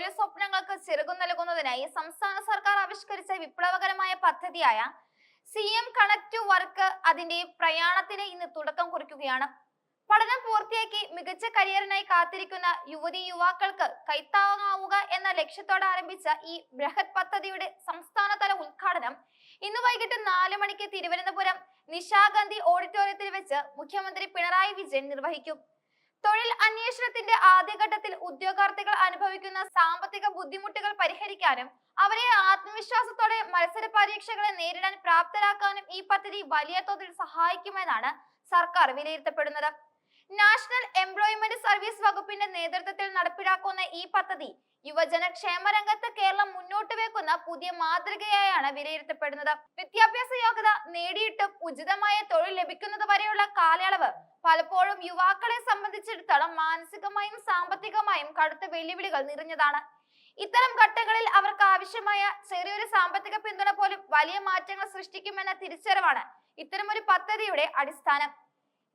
തൊഴിൽ സ്വപ്നങ്ങൾക്ക് ചിറകു നൽകുന്നതിനായി സംസ്ഥാന സർക്കാർ ആവിഷ്കരിച്ച വിപ്ലവകരമായ പദ്ധതിയായ സി എം കണക്ട് വർക്ക് അതിന്റെ പ്രയാണത്തിന് ഇന്ന് തുടക്കം കുറിക്കുകയാണ്. പഠനം പൂർത്തിയാക്കി മികച്ച കരിയറിനായി കാത്തിരിക്കുന്ന യുവതി യുവാക്കൾക്ക് കൈത്താങ്ങാവുക എന്ന ലക്ഷ്യത്തോടെ ആരംഭിച്ച ഈ ബൃഹത് പദ്ധതിയുടെ സംസ്ഥാനതല ഉദ്ഘാടനം ഇന്ന് വൈകിട്ട് നാല് മണിക്ക് തിരുവനന്തപുരം നിശാഗന്ധി ഓഡിറ്റോറിയത്തിൽ വെച്ച് മുഖ്യമന്ത്രി പിണറായി വിജയൻ നിർവഹിക്കും. തൊഴിൽ അന്വേഷണത്തിന്റെ ആദ്യഘട്ടത്തിൽ ഉദ്യോഗാർത്ഥികൾ അനുഭവിക്കുന്ന സാമ്പത്തിക ബുദ്ധിമുട്ടുകൾ പരിഹരിക്കാനും അവരെ ആത്മവിശ്വാസത്തോടെ മത്സര പരീക്ഷകളെ നേരിടാൻ പ്രാപ്തരാക്കാനും ഈ പദ്ധതി വലിയ തോതിൽ സഹായിക്കുമെന്നാണ് സർക്കാർ വിലയിരുത്തപ്പെടുന്നത്. നാഷണൽ എംപ്ലോയ്മെന്റ് സർവീസ് വകുപ്പിന്റെ നേതൃത്വത്തിൽ നടപ്പിലാക്കുന്ന ഈ പദ്ധതി യുവജന ക്ഷേമ രംഗത്ത് കേരളം മുന്നോട്ട് വെക്കുന്ന പുതിയ മാതൃകയായാണ് വിലയിരുത്തപ്പെടുന്നത്. വിദ്യാഭ്യാസ യോഗ്യത നേടിയിട്ടും ഉചിതമായ തൊഴിൽ ലഭിക്കുന്നത് വരെയുള്ള കാലയളവ് പലപ്പോഴും യുവാക്കളെ സംബന്ധിച്ചിടത്തോളം മാനസികമായും സാമ്പത്തികമായും കടുത്ത വെല്ലുവിളികൾ നിറഞ്ഞതാണ്. ഇത്തരം ഘട്ടങ്ങളിൽ അവർക്ക് ആവശ്യമായ ചെറിയൊരു സാമ്പത്തിക പിന്തുണ പോലും വലിയ മാറ്റങ്ങൾ സൃഷ്ടിക്കുമെന്ന തിരിച്ചറിവാണ് ഇത്തരമൊരു പദ്ധതിയുടെ അടിസ്ഥാനം.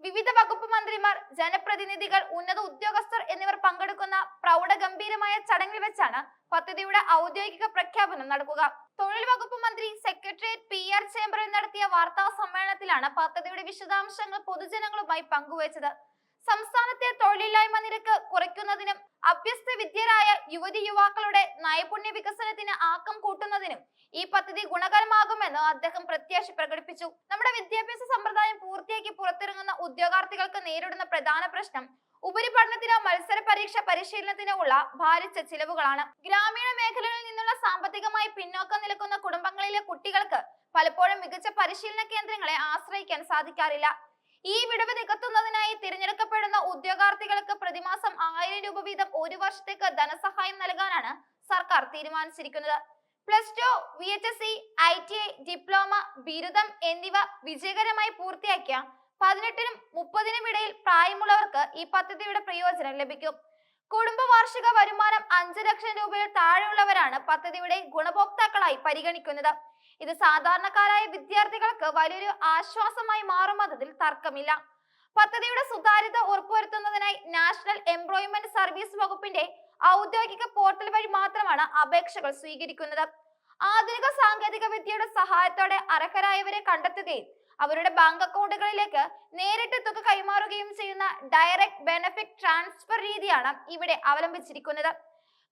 വിവിധ വകുപ്പ് മന്ത്രിമാർ ജനപ്രതിനിധികൾ ഉന്നത ഉദ്യോഗസ്ഥർ എന്നിവർ പങ്കെടുക്കുന്ന പ്രൗഢഗംഭീരമായ ചടങ്ങിൽ വെച്ചാണ് പദ്ധതിയുടെ ഔദ്യോഗിക പ്രഖ്യാപനം നടക്കുക. തൊഴിൽ വകുപ്പ് മന്ത്രി സെക്രട്ടേറിയറ്റ് പി ആർ ചേംബറിൽ നടത്തിയ വാർത്താ സമ്മേളനത്തിലാണ് പദ്ധതിയുടെ വിശദാംശങ്ങൾ പൊതുജനങ്ങളുമായി പങ്കുവച്ചത്. സംസ്ഥാനത്തെ തൊഴിലില്ലായ്മ നിരക്ക് കുറയ്ക്കുന്നതിനും അഭ്യസ്ത വിദ്യരായ യുവതി യുവാക്കളുടെ നൈപുണ്യ വികസനത്തിന് ആക്കം കൂട്ടുന്നതിനും ഈ പദ്ധതി ഗുണകരമാകുമെന്ന് അദ്ദേഹം പ്രത്യാശ പ്രകടിപ്പിച്ചു. നമ്മുടെ വിദ്യാഭ്യാസ സമ്പ്രദായം പൂർത്തിയാക്കി പുറത്തിറങ്ങുന്ന ഉദ്യോഗാർത്ഥികൾക്ക് നേരിടുന്ന പ്രധാന പ്രശ്നം ഉപരിപഠനത്തിനോ മത്സര പരീക്ഷ പരിശീലനത്തിനോ ഉള്ള ഭാരിച്ച ചിലവുകളാണ്. ഗ്രാമീണ മേഖലകളിൽ നിന്നുള്ള സാമ്പത്തികമായി പിന്നോക്കം നിൽക്കുന്ന കുടുംബങ്ങളിലെ കുട്ടികൾക്ക് പലപ്പോഴും മികച്ച പരിശീലന കേന്ദ്രങ്ങളെ ആശ്രയിക്കാൻ സാധിക്കാറില്ല. ഈ വിടവ് നികത്തുന്നതിനായി തിരഞ്ഞെടുക്കപ്പെടുന്ന ഉദ്യോഗാർത്ഥികൾക്ക് പ്രതിമാസം ആയിരം രൂപ വീതം ഒരു വർഷത്തേക്ക് ധനസഹായം നൽകാനാണ് സർക്കാർ തീരുമാനിച്ചിരിക്കുന്നത്. Plus two V H S C I T I diploma ബിരുദം എന്നിവ വിജയകരമായി പൂർത്തിയാക്കിയ പതിനെട്ടിനും മുപ്പതിനും ഇടയിൽ പ്രായമുള്ളവർക്ക് ഈ പദ്ധതിയുടെ പ്രയോജനം ലഭിക്കും. കുടുംബ വാർഷിക വരുമാനം അഞ്ച് ലക്ഷം രൂപയിൽ താഴെയുള്ളവരാണ് പദ്ധതിയുടെ ഗുണഭോക്താക്കളായി പരിഗണിക്കുന്നത്. ഇത് സാധാരണക്കാരായ വിദ്യാർത്ഥികൾക്ക് വലിയൊരു ആശ്വാസമായി മാറുമെന്നതിൽ തർക്കമില്ല. പദ്ധതിയുടെ സുതാര്യത ഉറപ്പുവരുത്തുന്നതിനായി നാഷണൽ എംപ്ലോയ്മെന്റ് സർവീസ് വകുപ്പിന്റെ ഔദ്യോഗിക പോർട്ടൽ വഴി മാത്രമാണ് അപേക്ഷകൾ സ്വീകരിക്കുന്നത്. ആധുനിക സാങ്കേതിക വിദ്യയുടെ സഹായത്തോടെ അർഹരായവരെ കണ്ടെത്തുകയും അവരുടെ ബാങ്ക് അക്കൗണ്ടുകളിലേക്ക് നേരിട്ട് തുക കൈമാറുകയും ചെയ്യുന്ന ഡയറക്ട് ബെനഫിറ്റ് ട്രാൻസ്ഫർ രീതിയാണ് ഇവിടെ അവലംബിച്ചിരിക്കുന്നത്.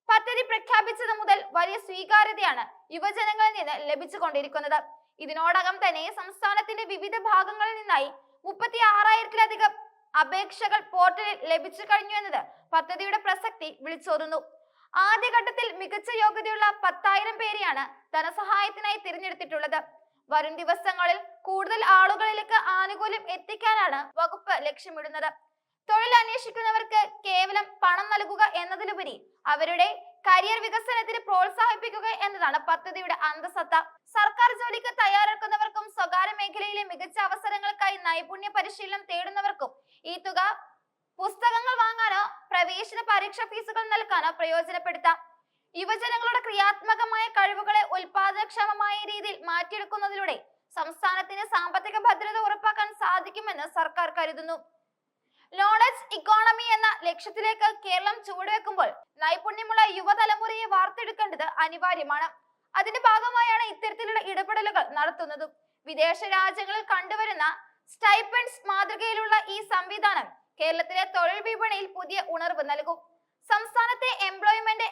പദ്ധതി പ്രഖ്യാപിച്ചത് മുതൽ വലിയ സ്വീകാര്യതയാണ് യുവജനങ്ങളിൽ നിന്ന് ലഭിച്ചുകൊണ്ടിരിക്കുന്നത്. ഇതിനോടകം തന്നെ സംസ്ഥാനത്തിന്റെ വിവിധ ഭാഗങ്ങളിൽ നിന്നായി മുപ്പത്തി ആറായിരത്തിലധികം അപേക്ഷകൾ പോർട്ടലിൽ ലഭിച്ചു കഴിഞ്ഞു എന്നത് പദ്ധതിയുടെ പ്രസക്തി വിളിച്ചോതുന്നു. ആദ്യഘട്ടത്തിൽ മികച്ച യോഗ്യതയുള്ള പത്തായിരം പേരെയാണ് ധനസഹായത്തിനായി തിരഞ്ഞെടുത്തിട്ടുള്ളത്. വരും ദിവസങ്ങളിൽ കൂടുതൽ ആളുകളിലേക്ക് ആനുകൂല്യം എത്തിക്കാനാണ് വകുപ്പ് ലക്ഷ്യമിടുന്നത്. തൊഴിൽ അന്വേഷിക്കുന്നവർക്ക് കേവലം പണം നൽകുക എന്നതിലുപരി അവരുടെ കരിയർ വികസനത്തിന് പ്രോത്സാഹിപ്പിക്കുക എന്നതാണ് പദ്ധതിയുടെ അന്തസത്ത. സർക്കാർ ജോലിക്ക് തയ്യാറെടുക്കുന്നവർക്കും സ്വകാര്യ മേഖലയിലെ മികച്ച അവസരങ്ങൾക്കായി നൈപുണ്യ പരിശീലനം തേടുന്നവർക്കും ഈ തുക പുസ്തകങ്ങൾ വാങ്ങാനോ പ്രവേശന പരീക്ഷ ഫീസുകൾ നൽകാനോ പ്രയോജനപ്പെടുത്താം. യുവജനങ്ങളുടെ ക്രിയാത്മകമായ കഴിവുകളെ ഉൽപാദനക്ഷമമായ രീതിയിൽ മാറ്റിയെടുക്കുന്നതിലൂടെ സംസ്ഥാനത്തിന് സാമ്പത്തിക ഭദ്രത ഉറപ്പാക്കാൻ സാധിക്കുമെന്ന് സർക്കാർ കരുതുന്നു. നോളജ് ഇക്കോണമി എന്ന ലക്ഷ്യത്തിലേക്ക് കേരളം ചുവടുവെക്കുമ്പോൾ നൈപുണ്യമുള്ള യുവതലമുറയെ വാർത്തെടുക്കേണ്ടത് അനിവാര്യമാണ്. അതിന്റെ ഭാഗമായാണ് ഇത്തരത്തിലുള്ള ഇടപെടലുകൾ നടത്തുന്നതും. വിദേശ രാജ്യങ്ങളിൽ കണ്ടുവരുന്ന സ്റ്റൈപ്പൻസ് മാതൃകയിലുള്ള ഈ സംവിധാനം കേരളത്തിലെ തൊഴിൽ വിപണിയിൽ പുതിയ ഉണർവ് നൽകും. സംസ്ഥാനത്തെ എംപ്ലോയ്മെന്റ്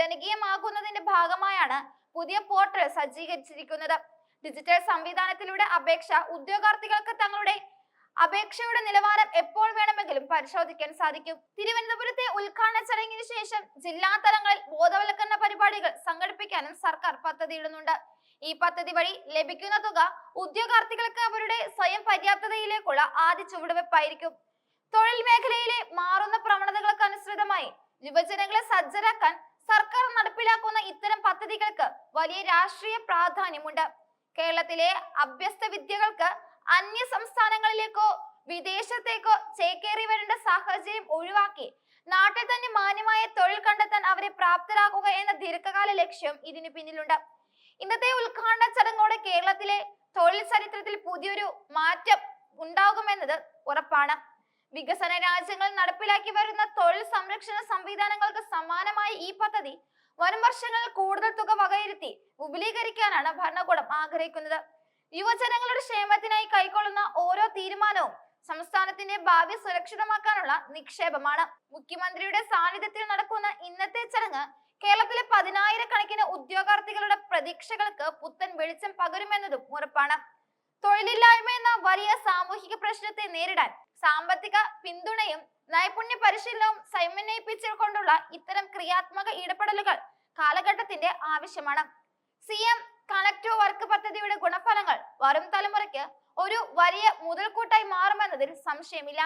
ജനകീയമാകുന്നതിന്റെ ഭാഗമായാണ് പുതിയ പോർട്ടൽ സജ്ജീകരിച്ചിരിക്കുന്നത്. ഡിജിറ്റൽ സംവിധാനത്തിലൂടെ അപേക്ഷ ഉദ്യോഗാർത്ഥികൾക്ക് തങ്ങളുടെ അപേക്ഷയുടെ നിലവാരം എപ്പോൾ വേണമെങ്കിലും പരിശോധിക്കാൻ സാധിക്കും. തിരുവനന്തപുരത്തെ ഉദ്ഘാടന ചടങ്ങിന് ശേഷം ജില്ലാ തലങ്ങളിൽ ബോധവൽക്കരണ പരിപാടികൾ സംഘടിപ്പിക്കാനും സർക്കാർ പദ്ധതിയിടുന്നുണ്ട് ഈ പദ്ധതി വഴി ലഭിക്കുന്ന തുക ഉദ്യോഗാർത്ഥികൾക്ക് അവരുടെ സ്വയം പര്യാപ്തതയിലേക്കുള്ള ആദ്യ ചുവടുവെപ്പായിരിക്കും തൊഴിൽ മേഖലയിലെ മാറുന്ന പ്രവണതകൾക്ക് അനുസൃതമായി യുവജനങ്ങളെ സജ്ജരാക്കാൻ സർക്കാർ നടപ്പിലാക്കുന്ന ഇത്തരം പദ്ധതികൾക്ക് വലിയ രാഷ്ട്രീയ പ്രാധാന്യമുണ്ട്. കേരളത്തിലെ അഭ്യസ്ത വിദ്യകൾക്ക് അന്യ സംസ്ഥാനങ്ങളിലേക്കോ വിദേശത്തേക്കോ ചേക്കേറി വരേണ്ട സാഹചര്യം ഒഴിവാക്കി നാട്ടിൽ തന്നെ മാന്യമായ തൊഴിൽ കണ്ടെത്താൻ അവരെ പ്രാപ്തരാക്കുക എന്ന ദീർഘകാല ലക്ഷ്യം ഇതിന് പിന്നിലുണ്ട്. ഇന്നത്തെ ഉദ്ഘാടന ചടങ്ങോടെ കേരളത്തിലെ തൊഴിൽ ചരിത്രത്തിൽ പുതിയൊരു മാറ്റം ഉണ്ടാകുമെന്നത് ഉറപ്പാണ്. വികസന രാജ്യങ്ങൾ നടപ്പിലാക്കി വരുന്ന തൊഴിൽ സംരക്ഷണ സംവിധാനങ്ങൾക്ക് സമാനമായ ഈ പദ്ധതി വരും വർഷങ്ങളിൽ കൂടുതൽ തുക വകയിരുത്തി വിപുലീകരിക്കാനാണ് ഭരണകൂടം ആഗ്രഹിക്കുന്നത്. യുവജനങ്ങളുടെ ക്ഷേമത്തിനായി കൈക്കൊള്ളുന്ന ഓരോ തീരുമാനവും സംസ്ഥാനത്തിന്റെ ഭാവി സുരക്ഷിതമാക്കാനുള്ള നിക്ഷേപമാണ്. മുഖ്യമന്ത്രിയുടെ സാന്നിധ്യത്തിൽ നടക്കുന്ന ഇന്നത്തെ ചടങ്ങ് കേരളത്തിലെ പതിനായിരക്കണക്കിന് ഉദ്യോഗാർത്ഥികളുടെ പ്രതീക്ഷകൾക്ക് പുത്തൻ വെളിച്ചം പകരുമെന്നതും ഉറപ്പാണ്. തൊഴിലില്ലായ്മ എന്ന വലിയ സാമൂഹിക പ്രശ്നത്തെ നേരിടാൻ സാമ്പത്തിക പിന്തുണയും നൈപുണ്യ പരിശീലനവും സമന്വയിപ്പിച്ചുകൊണ്ടുള്ള ഇത്തരം ക്രിയാത്മക ഇടപെടലുകൾ കാലഘട്ടത്തിന്റെ ആവശ്യമാണ്. C M connect to work പദ്ധതിയുടെ ഗുണഫലങ്ങൾ വരും തലമുറയ്ക്ക് ഒരു വലിയ മുതൽക്കൂട്ടായി മാറുമെന്നതിൽ സംശയമില്ല.